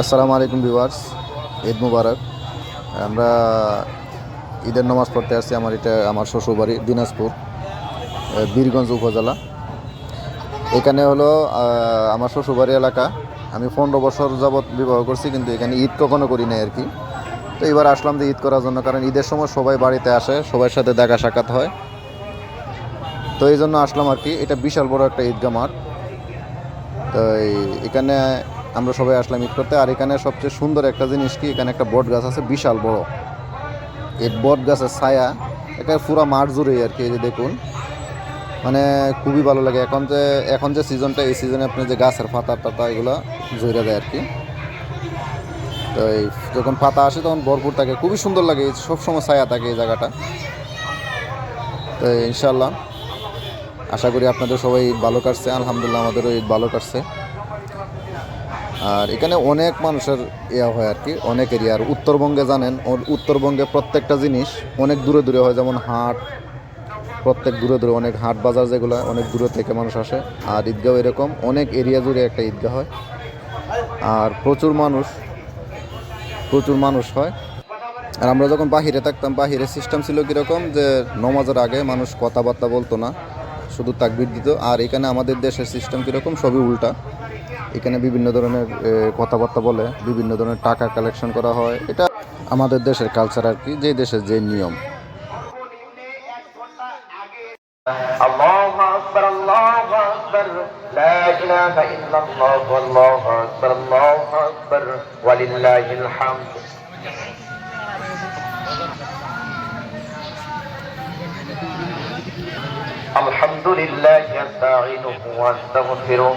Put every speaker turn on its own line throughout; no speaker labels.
আসসালামু আলাইকুম ভিউয়ার্স, ঈদ মুবারক। আমরা ঈদের নামাজ পড়তে আসছি, আমার এটা আমার শ্বশুরবাড়ি দিনাজপুর বীরগঞ্জ উপজেলা। এখানে হলো আমার শ্বশুরবাড়ি এলাকা। আমি পনেরো বছর যাবৎ বিবাহ করছি, কিন্তু এখানে ঈদ কখনো করি নাই আর কি। তো এবার আসলাম যে ঈদ করার জন্য, কারণ ঈদের সময় সবাই বাড়িতে আসে, সবার সাথে দেখা সাক্ষাৎ হয়। তো এই জন্য আসলাম আর কি। এটা বিশাল বড় একটা ঈদগাহ মাঠ। তো এখানে আমরা সবাই আসলাম ঈদ করতে। আর এখানে সবচেয়ে সুন্দর একটা জিনিস কি, এখানে একটা বট গাছ আছে, বিশাল বড়। এই বট গাছের ছায়া এখানে পুরো মাঠ জুড়েই আর কি, এই যে দেখুন। মানে খুবই ভালো লাগে। এখন যে এখন যে সিজনটা এই সিজনে আপনি যে গাছের পাতা, টাতা এগুলো জুড়ে দেয় আর কি। তো এই যখন পাতা আসে, তখন ভরপুর থাকে। খুবই সুন্দর লাগে সবসময় ছায়া থাকে এই জায়গাটা। তো ইনশাল্লাহ আশা করি আপনাদের সবাই ভালো কাটছে। আলহামদুলিল্লাহ, আমাদেরও ঈদ ভালো কাটছে। আর এখানে অনেক মানুষের ইয়া হয় আর কি, অনেক এরিয়া। আর উত্তরবঙ্গে জানেন উত্তরবঙ্গে প্রত্যেকটা জিনিস অনেক দূরে দূরে হয়, যেমন হাট, প্রত্যেক দূরে দূরে অনেক হাট বাজার যেগুলো অনেক দূরে থেকে মানুষ আসে। আর ঈদগাহ এরকম অনেক এরিয়া জুড়ে একটা ঈদগাহ হয়। আর প্রচুর মানুষ প্রচুর মানুষ হয়। আর আমরা যখন বাহিরে থাকতাম, বাহিরে সিস্টেম ছিল কীরকম যে, নমাজের আগে মানুষ কথাবার্তা বলতো না। শুধু তাকবির দিত। আর এখানে আমাদের দেশের সিস্টেম কীরকম? সবই উল্টা। এখানে বিভিন্ন ধরনের কথাবার্তা বলে, বিভিন্ন ধরনের টাকা কালেকশন করা হয়। এটা আমাদের দেশের কালচার আর কি, যে দেশের যে নিয়ম।
الحمد لله نستعينه ونستغفره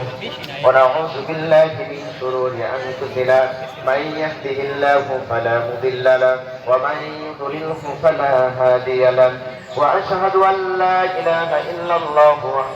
ونعوذ بالله من شرور أنفسنا. من يهده الله فلا مضل له ومن يضلله فلا هادي له. وأشهد أن لا إله إلا الله